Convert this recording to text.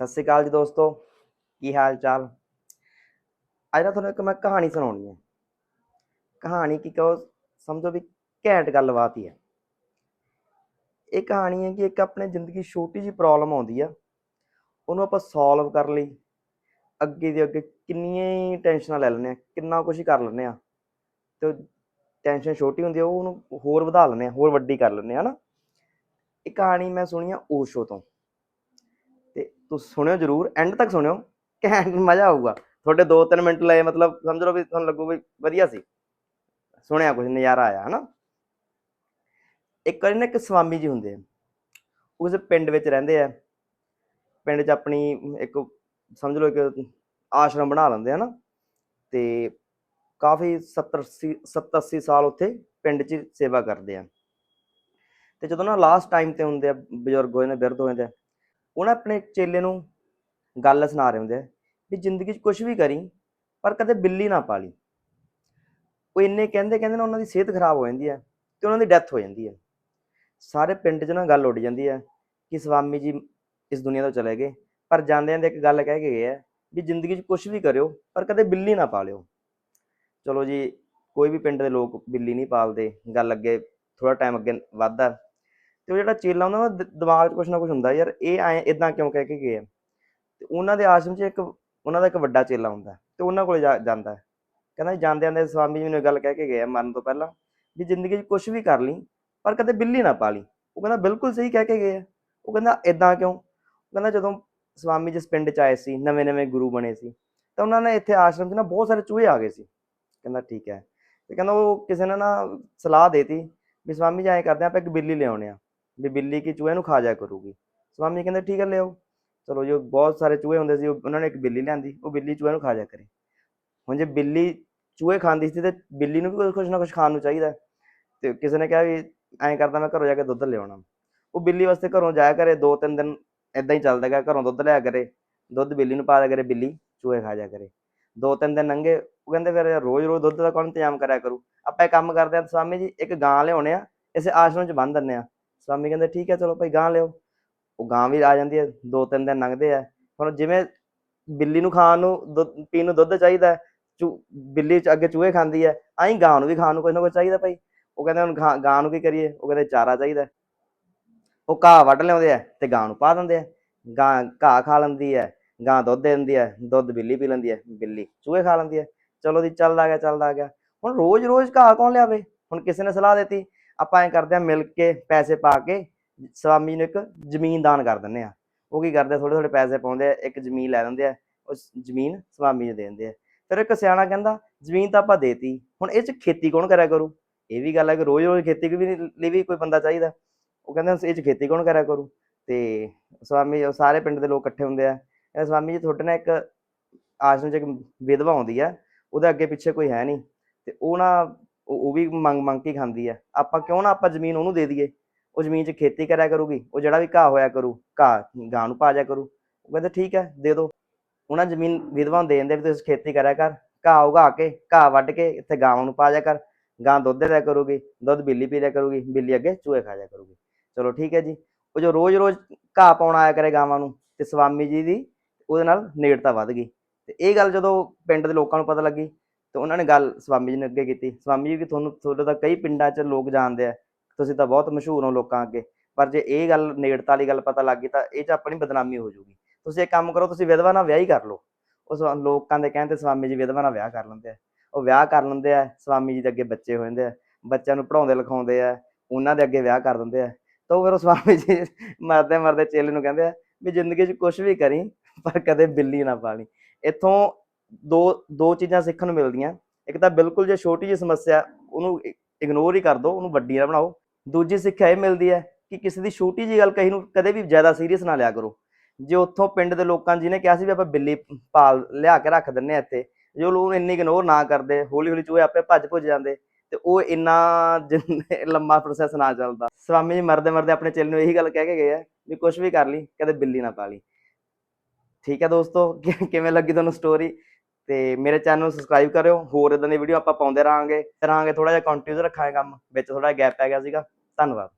ਸਤਿ ਸ਼੍ਰੀ ਅਕਾਲ ਜੀ ਦੋਸਤੋ, ਕੀ ਹਾਲ ਚਾਲ? ਅੱਜ ਨਾ ਤੁਹਾਨੂੰ ਇੱਕ ਮੈਂ ਕਹਾਣੀ ਸੁਣਾਉਣੀ ਹੈ। ਕਹਾਣੀ ਕੀ ਕਹੋ, ਸਮਝੋ ਵੀ ਘੈਂਟ ਗੱਲਬਾਤ ਹੀ ਹੈ। ਇਹ ਕਹਾਣੀ ਹੈ ਕਿ ਇੱਕ ਆਪਣੇ ਜ਼ਿੰਦਗੀ ਛੋਟੀ ਜੀ ਪ੍ਰੋਬਲਮ ਆਉਂਦੀ ਆ, ਉਹਨੂੰ ਆਪਾਂ ਸੋਲਵ ਕਰਨ ਲਈ ਅੱਗੇ ਦੇ ਅੱਗੇ ਕਿੰਨੀਆਂ ਹੀ ਟੈਨਸ਼ਨਾਂ ਲੈ ਲੈਂਦੇ ਆ ਕਿੰਨਾ ਕੁਝ ਹੀ ਕਰ ਲੈਂਦੇ ਆ ਤੇ ਟੈਨਸ਼ਨ ਛੋਟੀ ਹੁੰਦੀ ਆ, ਉਹ ਉਹਨੂੰ ਹੋਰ ਵਧਾ ਲੈਂਦੇ ਆ ਹੋਰ ਵੱਡੀ ਕਰ ਲੈਂਦੇ ਆ ਹਨਾ? ਇਹ ਕਹਾਣੀ ਮੈਂ ਸੁਣੀ ਆ ਓਸ਼ੋ ਤੋਂ। ਤੇ ਤੁਸੀਂ ਸੁਣਿਓ ਜਰੂਰ ਐਂਡ ਤੱਕ ਸੁਣਿਓ ਘੈਂਟ ਮਜ਼ਾ ਆਊਗਾ। ਤੁਹਾਡੇ 2-3 ਮਿੰਟ ਲਏ, ਮਤਲਬ ਸਮਝ ਲਓ ਵੀ ਤੁਹਾਨੂੰ ਲੱਗੂ ਵੀ ਵਧੀਆ ਸੀ। ਸੁਣਿਆ ਕੁਝ ਨਜ਼ਾਰਾ ਆਇਆ, ਹਨਾ? ਇੱਕ ਵਾਰੀ ਨਾ ਇੱਕ ਸਵਾਮੀ ਜੀ ਹੁੰਦੇ ਆ। ਉਸ ਪਿੰਡ ਵਿੱਚ ਰਹਿੰਦੇ ਆ। ਪਿੰਡ 'ਚ ਆਪਣੀ ਇੱਕ ਸਮਝ ਲਓ ਇੱਕ ਆਸ਼ਰਮ ਬਣਾ ਲੈਂਦੇ ਆ ਨਾ ਤੇ ਕਾਫੀ 70 80 70 80 ਸਾਲ ਉੱਥੇ ਪਿੰਡ 'ਚ ਸੇਵਾ ਕਰਦੇ ਆ। ਤੇ ਜਦੋਂ ਨਾ ਲਾਸਟ ਟਾਈਮ ਤੇ ਹੁੰਦੇ ਆ, ਬਜ਼ੁਰਗ ਹੋਏ ਨੇ, ਬਿਰਧ ਹੋਏ ਜਾਂਦੇ ਉਹਨਾਂ ਆਪਣੇ ਚੇਲੇ ਨੂੰ ਗੱਲ ਸੁਣਾ ਰਹੇ ਹੁੰਦੇ ਆ ਵੀ ਜ਼ਿੰਦਗੀ 'ਚ ਕੁਝ ਵੀ ਕਰੀ, ਪਰ ਕਦੇ ਬਿੱਲੀ ਨਾ ਪਾਲੀ। ਉਹ ਇੰਨੇ ਕਹਿੰਦੇ ਕਹਿੰਦੇ ਨਾ ਉਹਨਾਂ ਦੀ ਸਿਹਤ ਖਰਾਬ ਹੋ ਜਾਂਦੀ ਹੈ ਤੇ ਉਹਨਾਂ ਦੀ ਡੈਥ ਹੋ ਜਾਂਦੀ ਹੈ। ਸਾਰੇ ਪਿੰਡ 'ਚ ਨਾ ਗੱਲ ਉੱਡ ਜਾਂਦੀ ਹੈ ਕਿ ਸਵਾਮੀ ਜੀ ਇਸ ਦੁਨੀਆ ਤੋਂ ਚਲੇ ਗਏ, ਪਰ ਜਾਂਦੇ ਜਾਂਦੇ ਇੱਕ ਗੱਲ ਕਹਿ ਕੇ ਗਏ ਆ ਵੀ ਜ਼ਿੰਦਗੀ 'ਚ ਕੁਝ ਵੀ ਕਰਿਓ, ਪਰ ਕਦੇ ਬਿੱਲੀ ਨਾ ਪਾਲਿਓ। ਚਲੋ ਜੀ, ਕੋਈ ਵੀ ਪਿੰਡ ਦੇ ਲੋਕ ਬਿੱਲੀ ਨਹੀਂ ਪਾਲਦੇ, ਗੱਲ ਅੱਗੇ ਥੋੜਾ ਟਾਈਮ ਅੱਗੇ ਵੱਧਦਾ। ਤੇ ਉਹ ਜਿਹੜਾ ਚੇਲਾ ਉਹਨਾਂ ਦਾ, ਦਿਮਾਗ 'ਚ ਕੁਛ ਨਾ ਕੁਛ ਹੁੰਦਾ ਯਾਰ, ਇਹ ਐ ਇਦਾਂ ਕਿਉਂ ਕਹਿ ਕੇ ਗਏ ਆ? ਤੇ ਉਹਨਾਂ ਦੇ ਆਸ਼ਰਮ 'ਚ ਇੱਕ, ਉਹਨਾਂ ਦਾ ਇੱਕ ਵੱਡਾ ਚੇਲਾ ਹੁੰਦਾ ਤੇ ਉਹਨਾਂ ਕੋਲੇ ਜਾ- ਜਾਂਦਾ ਕਹਿੰਦਾ ਜਾਂਦੇ ਜਾਂਦੇ ਸਵਾਮੀ ਜੀ ਮੈਨੂੰ ਇਹ ਗੱਲ ਕਹਿ ਕੇ ਗਏ ਆ ਮਰਨ ਤੋਂ ਪਹਿਲਾਂ ਵੀ ਜ਼ਿੰਦਗੀ 'ਚ ਕੁਛ ਵੀ ਕਰ ਲਈ, ਪਰ ਕਦੇ ਬਿੱਲੀ ਨਾ ਪਾਲੀ ਉਹ ਕਹਿੰਦਾ, ਬਿਲਕੁਲ ਸਹੀ ਕਹਿ ਕੇ ਗਏ ਆ। ਉਹ ਕਹਿੰਦਾ ਇਦਾਂ ਕਿਉਂ? ਉਹ ਕਹਿੰਦਾ, ਜਦੋਂ ਸਵਾਮੀ ਜਿਸ ਪਿੰਡ 'ਚ ਆਏ ਸੀ ਨਵੇਂ ਨਵੇਂ ਗੁਰੂ ਬਣੇ ਸੀ, ਤਾਂ ਉਹਨਾਂ ਨੇ ਇੱਥੇ ਆਸ਼ਰਮ 'ਚ ਨਾ ਬਹੁਤ ਸਾਰੇ ਚੂਹੇ ਆ ਗਏ ਸੀ। ਕਹਿੰਦਾ, ਠੀਕ ਹੈ। ਤੇ ਕਹਿੰਦਾ, ਉਹ ਕਿਸੇ ਨੇ ਨਾ ਸਲਾਹ ਦੇਤੀ ਵੀ ਸਵਾਮੀ ਜੀ ਐਂ ਕਰਦੇ ਆ, ਆਪਾਂ ਇੱਕ ਬਿੱਲੀ ਲਿਆਉਣੇ ਆ। ਵੀ ਬਿੱਲੀ ਕੀ ਚੂਹੇ ਨੂੰ ਖਾ ਜਾ ਕਰੂਗੀ। ਸਵਾਮੀ ਕਹਿੰਦੇ, ਠੀਕ ਹੈ ਲਿਆਓ। ਚਲੋ ਜੋ ਬਹੁਤ ਸਾਰੇ ਚੂਹੇ ਹੁੰਦੇ ਸੀ ਉਹਨਾਂ ਨੇ ਇੱਕ ਬਿੱਲੀ ਲਿਆਂਦੀ, ਉਹ ਬਿੱਲੀ ਚੂਹਿਆਂ ਨੂੰ ਖਾ ਜਾ ਕਰੇ। ਹੁਣ ਜੇ ਬਿੱਲੀ ਚੂਹੇ ਖਾਂਦੀ ਸੀ ਤੇ ਬਿੱਲੀ ਨੂੰ ਵੀ ਕੁਝ ਨਾ ਕੁਝ ਖਾਣ ਨੂੰ ਚਾਹੀਦਾ। ਤੇ ਕਿਸੇ ਨੇ ਕਿਹਾ ਵੀ, ਐਂ ਕਰਦਾ ਮੈਂ ਘਰੋਂ ਜਾ ਕੇ ਦੁੱਧ ਲਿਆਉਣਾ। ਉਹ ਬਿੱਲੀ ਵਾਸਤੇ ਘਰੋਂ ਜਾਇਆ ਕਰੇ, ਦੋ ਤਿੰਨ ਦਿਨ ਇਦਾਂ ਹੀ ਚੱਲਦਾ ਗਿਆ, ਘਰੋਂ ਦੁੱਧ ਲਿਆ ਕਰੇ, ਦੁੱਧ ਬਿੱਲੀ ਨੂੰ ਪਾ ਦਿਆ ਕਰੇ, ਬਿੱਲੀ ਚੂਹੇ ਖਾ ਜਾ ਕਰੇ। ਦੋ ਤਿੰਨ ਦਿਨ ਲੰਘੇ, ਉਹ ਕਹਿੰਦੇ ਫਿਰ ਰੋਜ਼ ਰੋਜ਼ ਦੁੱਧ ਦਾ ਕੌਣ ਇੰਤਜ਼ਾਮ ਕਰਿਆ ਕਰੂ? ਆਪਾਂ ਇਹ ਕੰਮ ਕਰਦੇ ਆ ਸਵਾਮੀ ਜੀ, ਇੱਕ ਗਾਂ ਲਿਆਉਣੇ ਆ, ਇਸੇ ਆਸ਼ਰਮ 'ਚ ਬੰਨ ਦਿੰਦੇ ਆ ਸਵਾਮੀ ਕਹਿੰਦੇ, ਠੀਕ ਹੈ, ਚਲੋ ਭਾਈ ਗਾਂ ਲਿਓ ਉਹ ਗਾਂ ਵੀ ਆ ਜਾਂਦੀ ਹੈ ਦੋ ਤਿੰਨ ਦਿਨ ਲੰਘਦੇ ਆ। ਹੁਣ ਜਿਵੇਂ ਬਿੱਲੀ ਨੂੰ ਖਾਣ ਨੂੰ ਦੁੱਧ ਪੀਣ ਨੂੰ ਦੁੱਧ ਚਾਹੀਦਾ ਚੂ, ਬਿੱਲੀ ਚ ਅੱਗੇ ਚੂਹੇ ਖਾਂਦੀ ਹੈ, ਆਈ ਗਾਂ ਨੂੰ ਵੀ ਖਾਣ ਨੂੰ ਕੁਝ ਨਾ ਕੁਝ ਚਾਹੀਦਾ ਭਾਈ। ਉਹ ਕਹਿੰਦੇ ਹੁਣ ਗਾਂ ਗਾਂ ਨੂੰ ਕੀ ਕਰੀਏ? ਉਹ ਕਹਿੰਦੇ ਚਾਰਾ ਚਾਹੀਦਾ ਉਹ ਘਾਹ ਵੱਢ ਲਿਆਉਂਦੇ ਆ ਤੇ ਗਾਂ ਨੂੰ ਪਾ ਦਿੰਦੇ ਆ। ਗਾਂ ਘਾਹ ਖਾ ਲੈਂਦੀ ਹੈ ਗਾਂ ਦੁੱਧ ਦੇ ਦਿੰਦੀ ਹੈ, ਦੁੱਧ ਬਿੱਲੀ ਪੀ ਲੈਂਦੀ ਹੈ, ਬਿੱਲੀ ਚੂਹੇ ਖਾ ਲੈਂਦੀ ਹੈ। ਚਲੋ ਦੀ ਚੱਲਦਾ ਗਿਆ ਚੱਲਦਾ ਗਿਆ। ਹੁਣ ਰੋਜ਼ ਰੋਜ਼ ਘਾਹ ਕੌਣ ਲਿਆਵੇ? ਹੁਣ ਕਿਸੇ ਨੇ ਸਲਾਹ ਦਿੱਤੀ ਆਪਾਂ ਐਂ ਕਰਦੇ ਆ ਮਿਲ ਕੇ ਪੈਸੇ ਪਾ ਕੇ ਸਵਾਮੀ ਨੂੰ ਇੱਕ ਜ਼ਮੀਨ ਦਾਨ ਕਰ ਦਿੰਦੇ ਆ ਉਹ ਕੀ ਕਰਦੇ ਥੋੜੇ ਥੋੜੇ ਪੈਸੇ ਪਾਉਂਦੇ ਆ, ਇੱਕ ਜ਼ਮੀਨ ਲੈ ਲੈਂਦੇ ਆ, ਉਸ ਜ਼ਮੀਨ ਸਵਾਮੀ ਨੂੰ ਦੇ ਦਿੰਦੇ ਆ। ਫਿਰ ਇੱਕ ਸਿਆਣਾ ਕਹਿੰਦਾ, ਜ਼ਮੀਨ ਤਾਂ ਆਪਾਂ ਦੇਤੀ, ਹੁਣ ਇਹ ਚ ਖੇਤੀ ਕੌਣ ਕਰਿਆ ਕਰੂ? ਇਹ ਵੀ ਗੱਲ ਹੈ ਕਿ ਰੋਜ਼ ਰੋਜ਼ ਖੇਤੀ ਵੀ ਲਈ ਵੀ ਕੋਈ ਬੰਦਾ ਚਾਹੀਦਾ। ਉਹ ਕਹਿੰਦੇ ਇਹ ਚ ਖੇਤੀ ਕੌਣ ਕਰਿਆ ਕਰੂ? ਤੇ ਸਵਾਮੀ ਸਾਰੇ ਪਿੰਡ ਦੇ ਲੋਕ ਇਕੱਠੇ ਹੁੰਦੇ ਆ। ਕਹਿੰਦੇ ਸਵਾਮੀ ਜੀ ਤੁਹਾਡੇ ਨਾਲ ਇੱਕ ਆਸ਼ਰਮ ਚ ਇੱਕ ਵਿਧਵਾ ਆਉਂਦੀ ਆ, ਉਹਦੇ ਅੱਗੇ ਪਿੱਛੇ ਕੋਈ ਹੈ ਨਹੀਂ ਤੇ ਉਹ ਨਾ ਉਹ ਉਹ ਵੀ ਮੰਗ ਮੰਗ ਕੇ ਖਾਂਦੀ ਆ। ਆਪਾਂ ਕਿਉਂ ਨਾ ਆਪਾਂ ਜ਼ਮੀਨ ਉਹਨੂੰ ਦੇ ਦਈਏ। ਉਹ ਜ਼ਮੀਨ 'ਚ ਖੇਤੀ ਕਰਿਆ ਕਰੂਗੀ, ਉਹ ਜਿਹੜਾ ਵੀ ਘਾਹ ਹੋਇਆ ਕਰੂ, ਘਾਹ, ਗਾਂ ਨੂੰ ਪਾ ਜਾ ਕਰੂ। ਉਹ ਕਹਿੰਦੇ ਠੀਕ ਹੈ, ਦੇ ਦਿਓ ਉਹਨਾਂ ਜ਼ਮੀਨ ਵਿਧਵਾ ਨੂੰ ਦੇ ਦਿੰਦੇ ਵੀ ਤੁਸੀਂ ਖੇਤੀ ਕਰਿਆ ਕਰ। ਘਾਹ ਉਗਾ ਕੇ, ਘਾਹ ਵੱਢ ਕੇ ਇੱਥੇ ਗਾਵਾਂ ਨੂੰ ਪਾ ਜਾ ਕਰ। ਗਾਂ ਦੁੱਧ ਦੇ ਦਿਆ ਕਰੂਗੀ, ਦੁੱਧ ਬਿੱਲੀ ਪੀ ਲਿਆ ਕਰੂਗੀ, ਬਿੱਲੀ ਅੱਗੇ ਚੂਹੇ ਖਾ ਜਾ ਕਰੂਗੀ। ਚਲੋ ਠੀਕ ਹੈ ਜੀ। ਉਹ ਜੋ ਰੋਜ਼-ਰੋਜ਼ ਘਾਹ ਪਾਉਣ ਆਇਆ ਕਰੇ ਗਾਵਾਂ ਨੂੰ ਤੇ ਸਵਾਮੀ ਜੀ ਦੀ ਉਹਦੇ ਨਾਲ ਨੇੜਤਾ ਵੱਧ ਗਈ। ਤੇ ਇਹ ਗੱਲ ਜਦੋਂ ਪਿੰਡ ਦੇ ਲੋਕਾਂ ਨੂੰ ਪਤਾ ਲੱਗੀ ਤੇ ਉਹਨਾਂ ਨੇ ਗੱਲ ਸਵਾਮੀ ਜੀ ਨੇ ਅੱਗੇ ਕੀਤੀ। ਸਵਾਮੀ ਜੀ ਵੀ ਤੁਹਾਨੂੰ, ਤੁਹਾਡੇ ਤਾਂ ਕਈ ਪਿੰਡਾਂ 'ਚ ਲੋਕ ਜਾਣਦੇ ਆ, ਤੁਸੀਂ ਤਾਂ ਬਹੁਤ ਮਸ਼ਹੂਰ ਹੋ ਲੋਕਾਂ ਅੱਗੇ। ਪਰ ਜੇ ਇਹ ਗੱਲ ਨੇੜਤਾ ਵਾਲੀ ਗੱਲ ਪਤਾ ਲੱਗ ਗਈ ਤਾਂ ਇਹ 'ਚ ਆਪਣੀ ਬਦਨਾਮੀ ਹੋ ਜਾਊਗੀ। ਤੁਸੀਂ ਇੱਕ ਕੰਮ ਕਰੋ, ਤੁਸੀਂ ਵਿਧਵਾ ਨਾਲ ਵਿਆਹ ਹੀ ਕਰ ਲਓ। ਉਸ ਲੋਕਾਂ ਦੇ ਕਹਿੰਦੇ ਸਵਾਮੀ ਜੀ ਵਿਧਵਾ ਨਾਲ ਵਿਆਹ ਕਰ ਲੈਂਦੇ ਆ। ਉਹ ਵਿਆਹ ਕਰ ਲੈਂਦੇ ਆ, ਸਵਾਮੀ ਜੀ ਦੇ ਅੱਗੇ ਬੱਚੇ ਹੋ ਜਾਂਦੇ ਆ, ਬੱਚਿਆਂ ਨੂੰ ਪੜਾਉਂਦੇ ਲਿਖਾਉਂਦੇ ਆ, ਉਹਨਾਂ ਦੇ ਅੱਗੇ ਵਿਆਹ ਕਰ ਦਿੰਦੇ ਆ। ਤਾਂ ਉਹ ਫਿਰ ਉਹ ਸਵਾਮੀ ਜੀ ਮਰਦੇ ਮਰਦੇ ਚੇਲੇ ਨੂੰ ਕਹਿੰਦੇ ਆ ਵੀ ਜ਼ਿੰਦਗੀ 'ਚ ਕੁਝ ਵੀ ਕਰੀ, ਪਰ ਕਦੇ ਬਿੱਲੀ ਨਾ ਪਾਣੀ ਇੱਥੋਂ ਦੋ ਦੋ ਚੀਜ਼ਾਂ ਸਿੱਖਣ ਨੂੰ ਮਿਲਦੀਆਂ। ਇੱਕ ਤਾਂ ਬਿਲਕੁਲ ਜੇ ਛੋਟੀ ਜਿਹੀ ਸਮੱਸਿਆ, ਉਹਨੂੰ ਇਗਨੋਰ ਹੀ ਕਰ ਦਿਓ ਉਹਨੂੰ ਵੱਡੀ ਨਾ ਬਣਾਓ। ਦੂਜੀ ਸਿੱਖਿਆ ਇਹ ਮਿਲਦੀ ਹੈ ਕਿ ਕਿਸੇ ਦੀ ਛੋਟੀ ਜਿਹੀ ਗੱਲ ਕਹੀ ਨੂੰ ਕਦੇ ਵੀ ਜ਼ਿਆਦਾ ਸੀਰੀਅਸ ਨਾ ਲਿਆ ਕਰੋ। ਜੇ ਉੱਥੋਂ ਪਿੰਡ ਦੇ ਲੋਕਾਂ ਜਿਹਨੇ ਕਿਹਾ ਸੀ ਵੀ ਆਪਾਂ ਬਿੱਲੀ ਪਾਲ ਲਿਆ ਕੇ ਰੱਖ ਦਿੰਨੇ ਆ ਇੱਥੇ, ਜੇ ਲੋਕ ਇੰਨੀ ਇਗਨੋਰ ਨਾ ਕਰਦੇ ਹੌਲੀ ਹੌਲੀ ਚੂਹੇ ਆਪੇ ਭੱਜ ਭੁੱਜ ਜਾਂਦੇ, ਤੇ ਉਹ ਇੰਨਾ ਜਿੰਨ- ਲੰਮਾ ਪ੍ਰੋਸੈਸ ਨਾ ਚੱਲਦਾ। ਸਵਾਮੀ ਜੀ ਮਰਦੇ ਮਰਦੇ ਆਪਣੇ ਚੇਲੇ ਨੂੰ ਇਹੀ ਗੱਲ ਕਹਿ ਕੇ ਗਏ ਆ ਵੀ ਕੁਝ ਵੀ ਕਰ ਲਈ, ਕਦੇ ਬਿੱਲੀ ਨਾ ਪਾਲੀ। ਠੀਕ ਹੈ ਦੋਸਤੋ ਕਿਵੇਂ ਲੱਗੀ ਤੁਹਾਨੂੰ ਸਟੋਰੀ ਤੇ ਮੇਰੇ ਚੈਨਲ ਨੂੰ ਸਬਸਕ੍ਰਾਈਬ ਕਰਿਓ। ਹੋਰ ਇਦਾਂ ਦੀ ਵੀਡੀਓ ਆਪਾਂ ਪਾਉਂਦੇ ਰਹਾਂਗੇ। ਰਹਾਂਗੇ ਥੋੜਾ ਜਿਹਾ ਕੰਟੀਨਿਊ ਰੱਖਾਂਗੇ ਕੰਮ, ਵਿੱਚ ਥੋੜਾ ਗੈਪ ਪੈ ਗਿਆ ਸੀਗਾ। ਧੰਨਵਾਦ।